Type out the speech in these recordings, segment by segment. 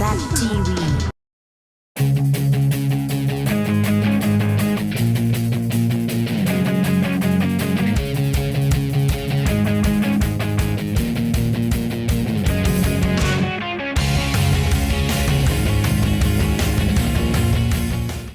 ZTV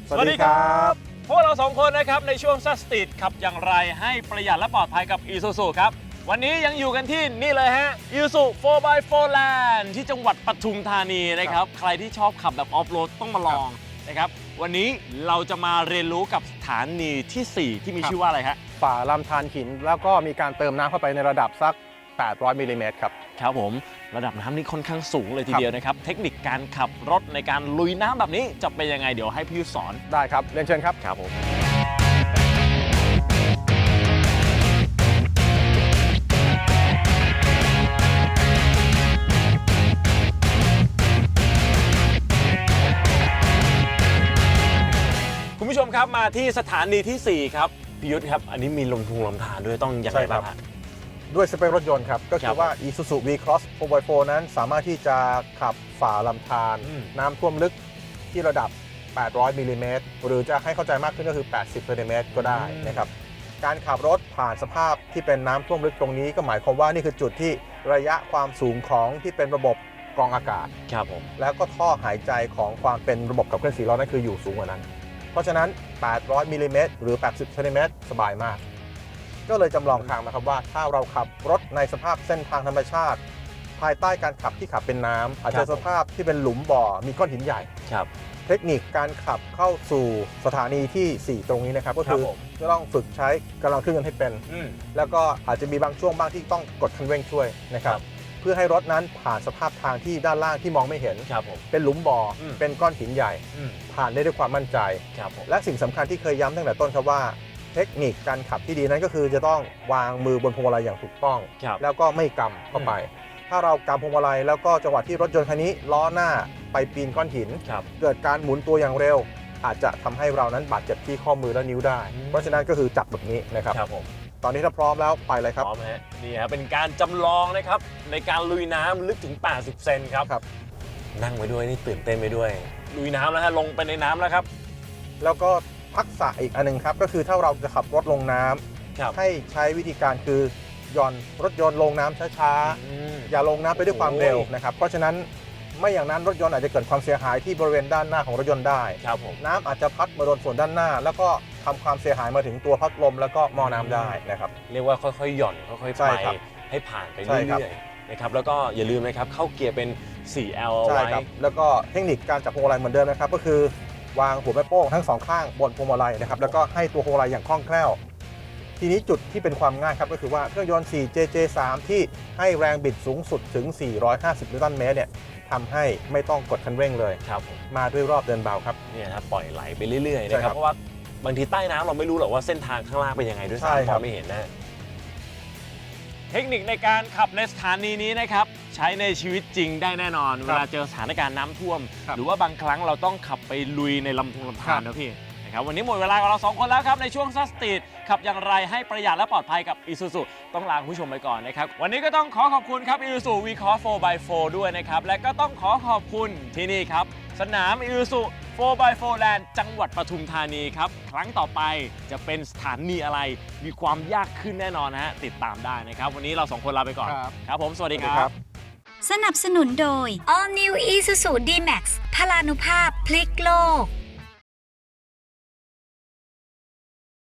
สวัสดีครับ พวกเราสองคนนะครับในช่วงซัสติดขับอย่างไรให้ประหยัดและปลอดภัยกับ i s u z u ครับ วันนี้ยังอยู่กันที่นี่เลยฮะ i s u 4x4 Land ที่จังหวัดปทุมธานีนะครับ ใครที่ชอบขับแบบออฟโรดต้องมาลองนะครับ วันนี้เราจะมาเรียนรู้กับสถานีทีสี่4 ที่มีครับชื่อว่าอะไรฮะฝ่าลำธารหิน แล้วก็มีการเติมน้ำเข้าไปในระดับสัก 800มิลลิเมตรครับ ครับผม ระดับน้ำนี่ค่อนข้างสูงเลยทีครับเดียวนะครับ เทคนิคการขับรถในการลุยน้ำแบบนี้จะเป็นยังไงเดี๋ยวให้พี่ยุทธสอน ได้ครับ เรียนเชิญครับ ครับผม มครับมาที่สถานีทีสี่4 ครับพี่ยุทธครับ อันนี้มีลมทุงลมทานด้วยต้องยังไงใช่ครับ้างบฮะ ด้วยสเปครถยนต์ครับ ก็คคืรัอบว่า Isuzu V-Cross 4x4 นั้นสามารถที่จะขับฝ่าลำธารอืม น้ำท่วมลึกที่ระดับ 800 มิลลิเมตร หรือจะให้เข้าใจมากขึ้นก็คือ 80เซนติเมตรก็ได้นะครับ การขับรถผ่านสภาพที่เป็นน้ำท่วมลึกตรงนี้ ก็หมายความว่านี่คือจุดที่ระยะความสูงของที่เป็นระบบกรองอากาศ ครับผมแล้วก็ท่อหายใจของความเป็นระบบขับเคลื่อนสี่ล้อนั่นคืออยู่สูงกว่านั้น เพราะฉะนั้น 800มิลลิเมตรหรือ 80เซนติเมตรสบายมาก ก็เลยจำลองทางนะครับว่าถ้าเราขับรถในสภาพเส้นทางธรรมชาติ ภายใต้การขับที่ขับเป็นน้ำอาจครัจะบสภาพที่เป็นหลุมบ่อมีก้อนหินใหญ่ ครับ เทคนิคการขับเข้าสู่สถานีทีสี่ 4 ตรงนี้นะครับ ก็คือครับผม จะต้องฝึกใช้กำลังเครื่องยนต์ให้เป็น อืม แล้วก็อาจจะมีบางช่วงบ้างที่ต้องกดคันเร่งช่วยนะครับ ครับ เพื่อให้รถนั้นผ่านสภาพทางที่ด้านล่างที่มองไม่เห็น ครับผม เป็นหลุมบ่ออม เป็นก้อนหินใหญ่ อืมผ่านได้ด้วยความมั่นใจ ครับผมและสิ่งสำคัญที่เคยย้ำตั้งแต่ต้นครับว่า เทคนิคการขับที่ดีนั้นก็คือจะต้องวางมือบนพวงมาลัยอย่างถูกต้อง ครับ แล้วก็ไม่กำเข้าไป ถ้าเรากำพวงมาลัยแล้วก็จังหวะที่รถยนต์คันนี้ล้อหน้าไปปีนก้อนหิน ครับ เกิดการหมุนตัวอย่างเร็ว อาจจะทำให้เรานั้นบาดเจ็บที่ข้อมือและนิ้วได้ อืม เพราะฉะนั้นก็คือจับแบบนี้นะครับ ครับผม ตอนนี้ถ้าพร้อมแล้วไปเลยครับ พร้อมฮะนี่ฮะเป็นการจำลองนะครับ ในการลุยน้ำลึกถึง 80 เซนครับ ครับ นั่งไปด้วยนี่ตื่นเต้นไปด้วย ลุยน้ำแล้วฮะลงไปในน้ำแล้วครับ แล้วก็ทักษะอีกอันหนึงครับ ก็คือถ้าเราจะขับรถลงน้ำครับให้ใช้วิธีการคือหย่อนรถยนต์ลงน้ำช้าๆอืมอย่าลงน้ำไปด้วยความเร็วโอ้ย นะครับ เพราะฉะนั้น ไม่อย่างนั้นรถยนต์อาจจะเกิดความเสียหายที่บริเวณด้านหน้าของรถยนต์ได้ ครับผม น้ำอาจจะพัดมาโดนส่วนด้านหน้า แล้วก็ทำความเสียหายมาถึงตัวพัดลมแล้วก็หม้อน้ำได้นะครับ เรียกว่าค่อยๆ หย่อนค่อยๆ ใช่ไปครับให้ผ่านไปใช่ครับเรื่อยๆนะครับแล้วก็อย่าลืมนะครับเข้าเกียร์เป็น 4L เอาใช่ไว้ครับ แล้วก็เทคนิคการจับพวงมาลัยเหมือนเดิมนะครับ ก็คือ วางหัวแม่โป้งทั้งสองข้างบนพวงมาลัยนะครับ แล้วก็ให้ตัวพวงมาลัยอย่างคล่องแคล่ว ทีนี้จุดที่เป็นความง่ายครับก็คือว่าเครื่องยนต์ 4JJ3 ที่ให้แรงบิดสูงสุดถึง 450 นิวตันเมตรเนี่ยทำให้ไม่ต้องกดคันเร่งเลยครับผมมาด้วยรอบเดินเบาครับ เนี่ยนะครับปล่อยไหลไปเรื่อยๆใช่นะคครัรับบเพราะว่าบางทีใต้น้ำเราไม่รู้หรอกว่าเส้นทางข้างล่างเป็นยังไงด้วยใช่ซ้ำคมรัอบงไม่เห็นนะ เทคนิคในการขับในสถานีนี้นะครับ ใช้ในชีวิตจริงได้แน่นอน เวลาเจอสถานการณ์น้ำท่วม ครับหรือว่าบางครั้งเราต้องขับไปลุยในลำธงลำธารครับ นะพี่ นะครับวันนี้หมดเวลาของเราสองคนแล้วครับ ในช่วงซัสตีดขับอย่างไรให้ประหยัดและปลอดภัยกับ i s u z u ต้องลาคุณผู้ชมไปก่อนนะครับ วันนี้ก็ต้องขอขอบคุณครับ i s u z u v c o s 4x4 ด้วยนะครับ และก็ต้องขอขอบคุณที่นี่ครับ สนาม i s u z u 4x4 Land จังหวัดปทุมธานีครับ ครั้งต่อไปจะเป็นสถานีอะไร มีความยากขึ้นแน่นอนนะฮะติดตามได้นะครับ วันนี้เราสองคนลาไปก่อนครับ ครับผมสวัสดีสวัสคดีรัครับบสนับสนุนโดย All New Isuzu D-Max พลานุภาพพลิกโลก